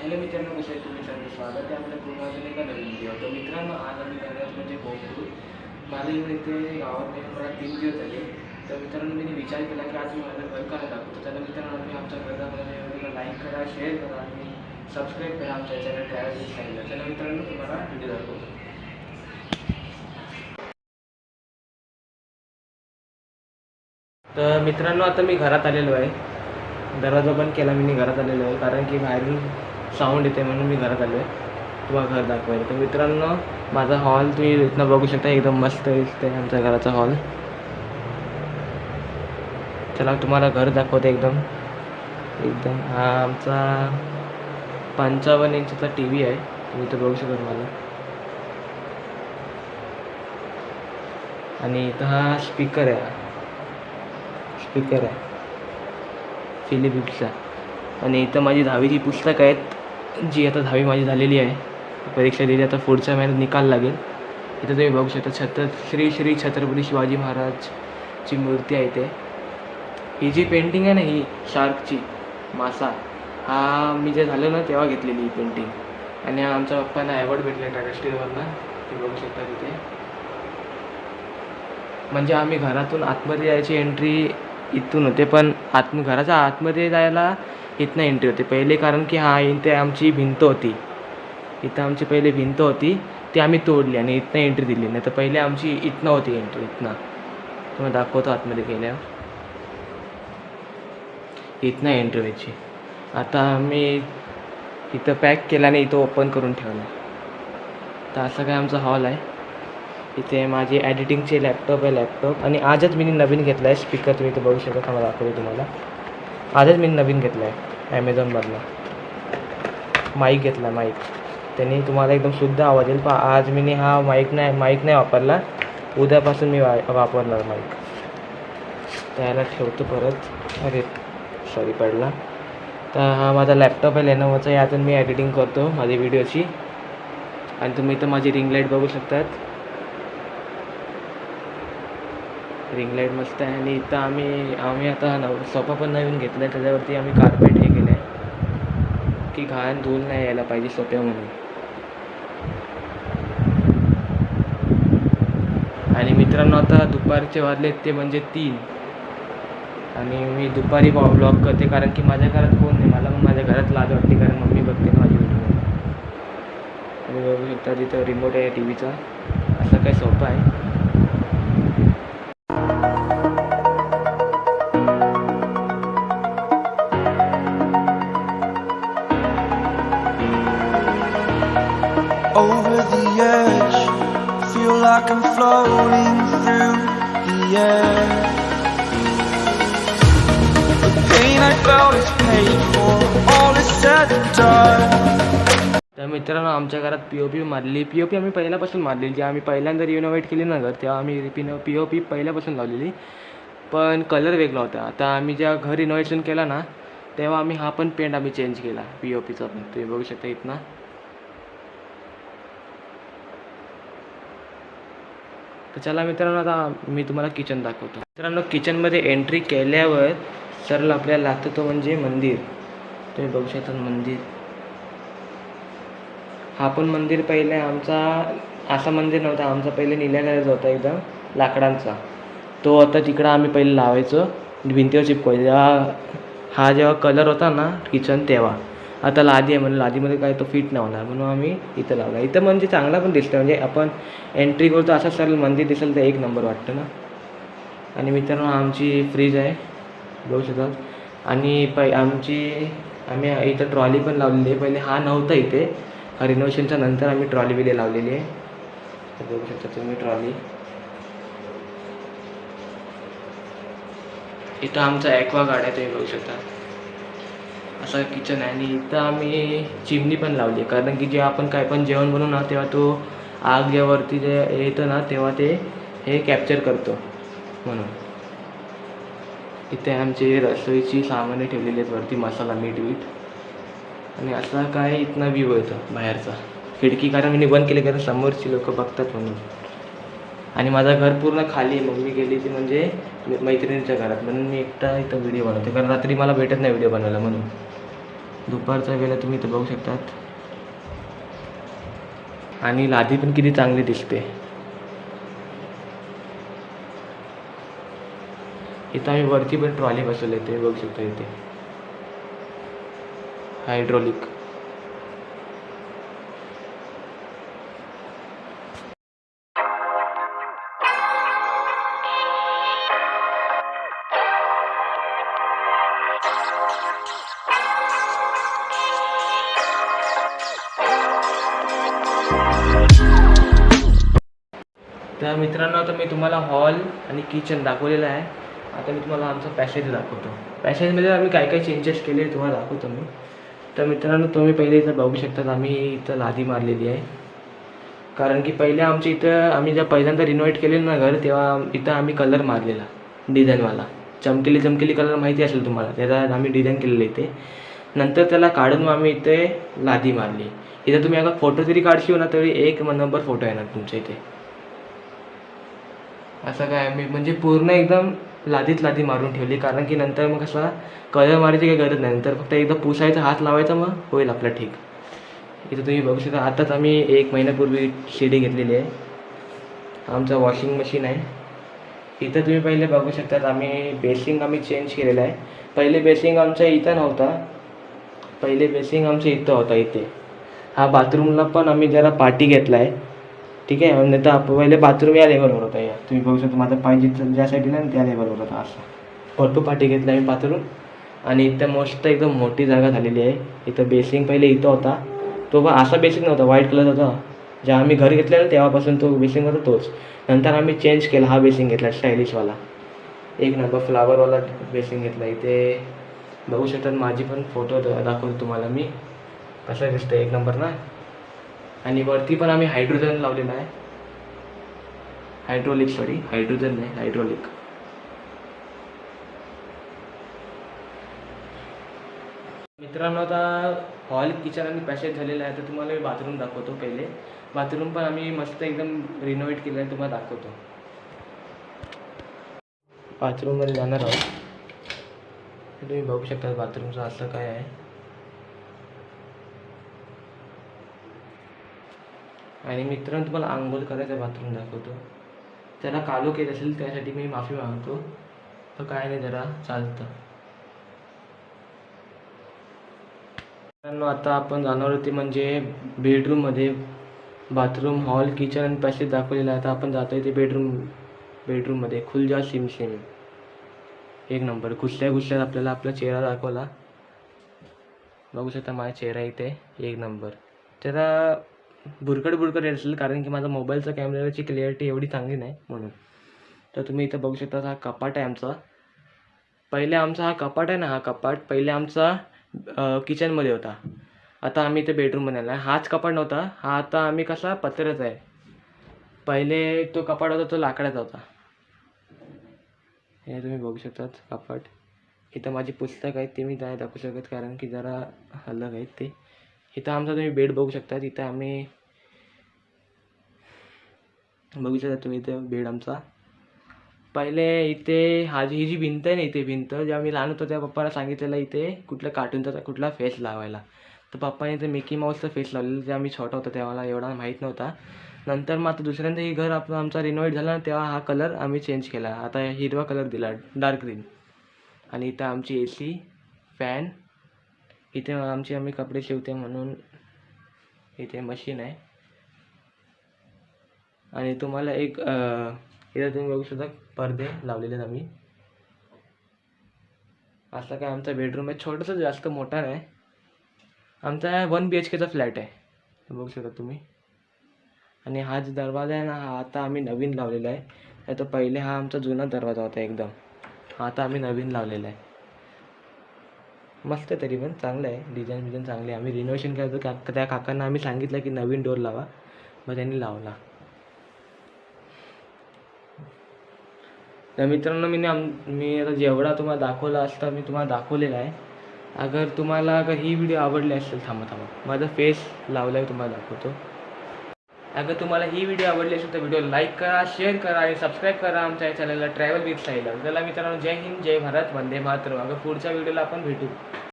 Hello मित्रांनो कसे आहे तुम्ही सर्व स्वागत आहे आपल्या पूर्ण अजून एका नवीन व्हिडिओ तर मित्रांनो आज आम्ही करण्यात म्हणजे बोंबूर माझ्या इकडे इथे गावात नाही मला तीन दिवस झाले. तर मित्रांनो मी विचार केला की आज मी माझं घर करायला दाखवतो. त्याला मित्रांनो आम्ही आमच्या घरामध्ये लाईक करा शेअर करा आणि सबस्क्राईब करा आमच्या चॅनल ट्रॅव्हल सांगितलं त्याला मित्रांनो तुम्हाला व्हिडिओ दाखवतो. तर मित्रांनो आता मी घरात आलेलो आहे. दरवाजा बंद केला मी घरात आलेलो आहे. कारण की बाहेरून साऊंड येते म्हणून मी घरात आलो आहे तुम्हाला घर दाखवायला तर मित्रांनो माझा हॉल तुम्ही इथनं बघू शकता एकदम मस्त दिसते आमच्या घराचा हॉल. चला तुम्हाला घर दाखवते एकदम. एकदम हा आमचा पंचावन्न इंचचा टी व्ही आहे. तुम्ही इथं बघू शकता मला आणि इथं हा स्पीकर आहे. स्पीकर आहे. फिलिपिक्सचा आणि इथं माझी दहावीची पुस्तकं आहेत. जी आता दहावी माझी झालेली आहे. परीक्षा दिली आता पुढच्या महिन्यात निकाल लागेल. इथं तुम्ही बघू शकता छत्र श्री श्री छत्रपती शिवाजी महाराजची मूर्ती आहे इथे. ही जी पेंटिंग आहे ना ही शार्कची मासा हा मी जे झालं ना तेव्हा घेतलेली ही पेंटिंग आणि आमच्या पप्पांना अवॉर्ड भेटले टाटा ते बघू शकता तिथे. म्हणजे आम्ही घरातून आतमध्ये जायची एंट्री इथून होते पण आत घराच्या आतमध्ये जायला इथनं एंट्री होते. पहिले कारण की हा इथे आमची भिंत होती. इथं आमची पहिले भिंत होती ती आम्ही तोडली आणि इथनं एंट्री दिली. नाही तर पहिले आमची इथनं होती एंट्री इथनं. तुम्हाला दाखवतो आतमध्ये गेल्यावर. इथनं एंट्री व्हायची. आता आम्ही इथं पॅक केला आणि इथं ओपन करून ठेवलं. तर असं काय आमचा हॉल आहे. इथे माझी एडिटिंगचे लॅपटॉप आहे लॅपटॉप आणि आजच मी नवीन घेतला आहे स्पीकर तुम्ही इथे बघू शकता. थांबा दाखवतो तुम्हाला. आजच मी नवीन घेतला आहे ॲमेझॉनमधला माईक घेतला माईक त्यांनी तुम्हाला एकदम शुद्ध आवाज येईल. पण आज मी हा माईक नाही माईक नाही वापरला. उद्यापासून मी वा वापरणार माईक त्याला ठेवतो परत. अरे सॉरी पडला. तर हा माझा लॅपटॉप आहे लेनोवाचा यातून मी एडिटिंग करतो माझी व्हिडिओची आणि तुम्ही इथं माझी रिंग लाइट बघू शकतात. रिंग लाइट मस्त आहे. आणि इथं आम्ही आम्ही आता नव सोफा पण नवीन घेतला आहे त्याच्यावरती आम्ही कार्पेट हे केलं आहे की घाण धूल नाही यायला पाहिजे सोप्या म्हणून. आणि मित्रांनो आता दुपारचे वाजले ते म्हणजे तीन. आणि मी दुपारी ब्लॉग करते कारण की माझ्या घरात कोण नाही. मला पण माझ्या घरात लाज वाटते कारण मम्मी बघते ना माझी व्हिडिओ आणि बघू शकता तिथं रिमोट आहे टी व्हीचा असं काही सोपं आहे. त्या floating through the air. The pain I felt is paid for, all is said and done. तर मित्रांनो आमच्या घरात पी ओ पी मारली. पी ओ पी आम्ही पहिल्यापासून मारलेली. जी आम्ही पहिल्यांदा रिनोव्हेट केली ना घर तेव्हा आम्ही रिपिन पी ओ पी पहिल्यापासून लावलेली. पण कलर वेगळा होता. आता आम्ही जेव्हा घर रिनोव्हेशन केला ना तेव्हा आम्ही हा पण पेंट आम्ही चेंज केला पी ओ पीचा पण. तुम्ही बघू शकता इथनं. तर चला मित्रांनो आता मी तुम्हाला किचन दाखवतो. मित्रांनो किचनमध्ये एंट्री केल्यावर सरळ आपल्याला लागतं तो म्हणजे मंदिर. तुम्ही बघू शकता मंदिर. हा पण मंदिर पहिले आमचा असा मंदिर नव्हता. आमचा पहिले निल्या होता एकदम लाकडांचा. तो आता तिकडं आम्ही पहिले लावायचो. भिंतीवर चिपकवायचं. जेव्हा हा जेव्हा कलर होता ना किचन तेव्हा. आता लादी आहे म्हणजे लादीमध्ये काय तो फिट नाही होणार म्हणून आम्ही इथं लावला. इथं म्हणजे चांगला पण दिसतं म्हणजे आपण एंट्री करतो असं सरळ मंदिर दिसेल तर एक नंबर वाटतं ना. आणि मित्रांनो आमची फ्रीज आहे. बघू शकतात आणि पै आमची आम्ही इथं ट्रॉली पण लावलेली आहे. पहिले हा नव्हता इथे. हा रिनोव्हेशनच्या नंतर आम्ही ट्रॉली बिले लावलेली आहे. तर बघू शकता तुम्ही ट्रॉली इथं आमचा ॲक्वा गार्ड आहे तुम्ही बघू शकता. असं किचन आहे. आणि इथं आम्ही चिमणी पण लावली आहे. कारण की जेव्हा आपण काय पण जेवण बनवू ना तेव्हा तो आग जेव्हावरती जे येतं ना तेव्हा ते हे कॅप्चर करतो. म्हणून. इथे आमचे रसोईची सामाने ठेवलेली आहेत वरती मसाला मीठ वीठ. आणि असा काय इथनं व्ह्यू येतो बाहेरचा. खिडकी कारण मी बंद केली कारण समोरची लोक बघतात म्हणून. आणि माझं घर पूर्ण खाली आहे. मम्मी गेली ती म्हणजे मैत्रिणीच्या घरात. म्हणून मी एकटा इथं व्हिडिओ बनवते. कारण रात्री मला भेटत नाही व्हिडिओ बनवायला म्हणून. दुपारचा वेळेला तुम्ही इथं बघू शकतात. आणि लादी पण किती चांगली दिसते. इथं आम्ही वरती पण ट्रॉली बसवले ते बघू शकतो इथे. हायड्रोलिक. तर मित्रांनो आता मी तुम्हाला हॉल आणि किचन दाखवलेलं आहे. आता मी तुम्हाला आमचा पॅसेज दाखवतो. पॅसेजमध्ये आम्ही काय काय चेंजेस केले तुम्हाला दाखवतो मी. तर मित्रांनो तुम्ही पहिले इथं बघू शकता आम्ही इथं लादी मारलेली आहे. कारण की पहिले आमच्या इथं आम्ही जेव्हा पहिल्यांदा रिनोव्हेट केलेलं ना घर तेव्हा इथं आम्ही कलर मारलेला डिझाईनवाला चमकेली चमकेली कलर माहिती असेल तुम्हाला त्याचा आम्ही डिझाईन केलेलं इथे. नंतर त्याला काढून मग आम्ही इथे लादी मारली. इथं तुम्ही आता फोटो जरी काढशील ना तरी एक नंबर फोटो येणार तुमच्या इथे. असं काय मी म्हणजे पूर्ण एकदम लादीत लादी मारून ठेवली. कारण की नंतर मग कसा कलर मारायची काही गरज नाही. नंतर फक्त एकदा पुसायचा हात लावायचा मग होईल आपलं ठीक. इथं तुम्ही बघू शकता आताच आम्ही एक महिन्यापूर्वी शिडी घेतलेली आहे. आमचं वॉशिंग मशीन आहे. इथं तुम्ही पहिले बघू शकतात आम्ही बेसिंग आम्ही चेंज केलेलं आहे. पहिले बेसिंग आमच्या इथं नव्हता. पहिले बेसिंग आमच्या इथं होता इथे. हा बाथरूमला पण आम्ही जरा पाठी घेतला आहे ठीक आहे? नाही तर आप- पहिले बाथरूम या लेवलवर होता या. तुम्ही बघू शकता माझा पाय जिथं ज्या साईडला ना त्या लेवलवर होता असं. भरपूर पाठी घेतला मी बाथरूम आणि इथं मस्त एकदम मोठी जागा झालेली आहे. इथं बेसिंग पहिले इथं होता. तो पण असा बेसिंग नव्हता व्हाईट कलर होता. जेव्हा आम्ही घर घेतलेलं तेव्हापासून तो बेसिंग होता तोच. नंतर आम्ही चेंज केला हा बेसिंग घेतला स्टायलिशवाला एक नंबर फ्लावरवाला बेसिंग घेतला. इथे बघू शकतात माझी पण फोटो दाखवतो तुम्हाला मी. कसं दिसतं एक नंबर ना? आणि वरती पण आम्ही हायड्रोजन लावलेला आहे. हायड्रोलिक सॉरी हायड्रोजन नाही हायड्रोलिक मित्रांनो आता हॉल किचन आणि पॅसेज झालेला आहे. तर तुम्हाला मी बाथरूम दाखवतो पहिले. बाथरूम पण आम्ही मस्त एकदम रिनोव्हेट केलं आहे तुम्हाला दाखवतो. बाथरूममध्ये जाणार आहोत. तुम्ही बघू शकता बाथरूमचं असं काय आहे. आणि मित्रांनो तुम्हाला आंघोळ करायचं बाथरूम दाखवतो. त्याला कालो केलं असेल त्यासाठी मी माफी मागतो. तर काय नाही जरा चालतं. मित्रांनो आता आपण जाणार होते म्हणजे बेडरूममध्ये बाथरूम हॉल किचन आणि पॅसेज दाखवलेला आहे. आता आपण जातो आहे ते बेडरूम बेडरूममध्ये खुलजा सिम सिम एक नंबर. घुसल्या घुसल्यात आपल्याला आपला चेहरा दाखवला. बघू शकता माझा चेहरा इथे. एक नंबर. त्याला बुरकट बुरकट येत असेल कारण की माझा मोबाईलचा कॅमेराची क्लिअरिटी एवढी चांगली नाही म्हणून. तर तुम्ही इथं बघू शकता हा कपाट आहे आमचा. पहिले आमचा हा कपाट आहे ना हा कपाट पहिले आमचा किचनमध्ये होता. आता आम्ही इथे बेडरूममध्ये आला हाच कपाट नव्हता हा आता आम्ही कसा पत्र्याचा आहे. पहिले तो कपाट होता तो लाकडाचा होता. हे तुम्ही बघू शकतात कपाट. इथं माझी पुस्तक आहेत ते मी नाही दाखवू शकत कारण की जरा अलग आहेत ते. इथं आमचा तुम्ही बेड बघू शकता इथं आम्ही बघू शकता तुम्ही इथे बेड आमचा. पहिले इथे हा जी ही जी भिंत आहे ना इथे भिंत जेव्हा मी लहान होतो तेव्हा पप्पाला सांगितलेलं इथे कुठल्या कार्टूनचा कुठला फेस लावायला. तर पप्पाने इथे मिकी माऊसचा फेस लावलेला जेव्हा मी छोटा होता तेव्हा मला एवढा माहीत नव्हता. नंतर मग आता दुसऱ्यांदा हे घर आपलं आमचा रिनोव्हेट झाला ना तेव्हा हा कलर आम्ही चेंज केला. आता हिरवा कलर दिला डार्क ग्रीन आणि इथं आमची ए सी फॅन इथे आमचे आम्ही कपडे शिवते म्हणून इथे मशीन आहे. आणि तुम्हाला एक इथं तुम्ही बघू शकता पडदे लावलेले आहेत आम्ही. असा काय आमचा बेडरूम आहे छोटंसं जास्त मोठा नाही. आमचा वन बी एच केचा फ्लॅट आहे. बघू शकता तुम्ही. आणि हा जो दरवाजा आहे ना हा आता आम्ही नवीन लावलेला आहे. नाही तर पहिले हा आमचा जुना दरवाजा होता एकदम. हा आता आम्ही नवीन लावलेला आहे. मस्त आहे तरी पण चांगलं आहे. डिझाईन बिझाईन चांगली आहे. आम्ही रिनोव्हेशन करतो का त्या काकांना आम्ही सांगितलं की नवीन डोर लावा. मग त्यांनी लावला. तर मित्रांनो मी आम मी आता जेवढा तुम्हाला दाखवला असता मी तुम्हाला दाखवलेला आहे. अगर तुम्हाला अगर ही व्हिडिओ आवडली असेल थांबा थांबा. माझा फेस लावला आहे तुम्हाला दाखवतो. अगर तुम्हाला ही व्हिडिओ आवडली असेल तर व्हिडिओ लाईक करा शेअर करा आणि सबस्क्राईब करा आमच्या या चॅनलला ट्रॅव्हल विथ साईला चला मित्रांनो जय हिंद जय भारत वंदे मातरम. अगं पुढच्या व्हिडिओला आपण भेटू.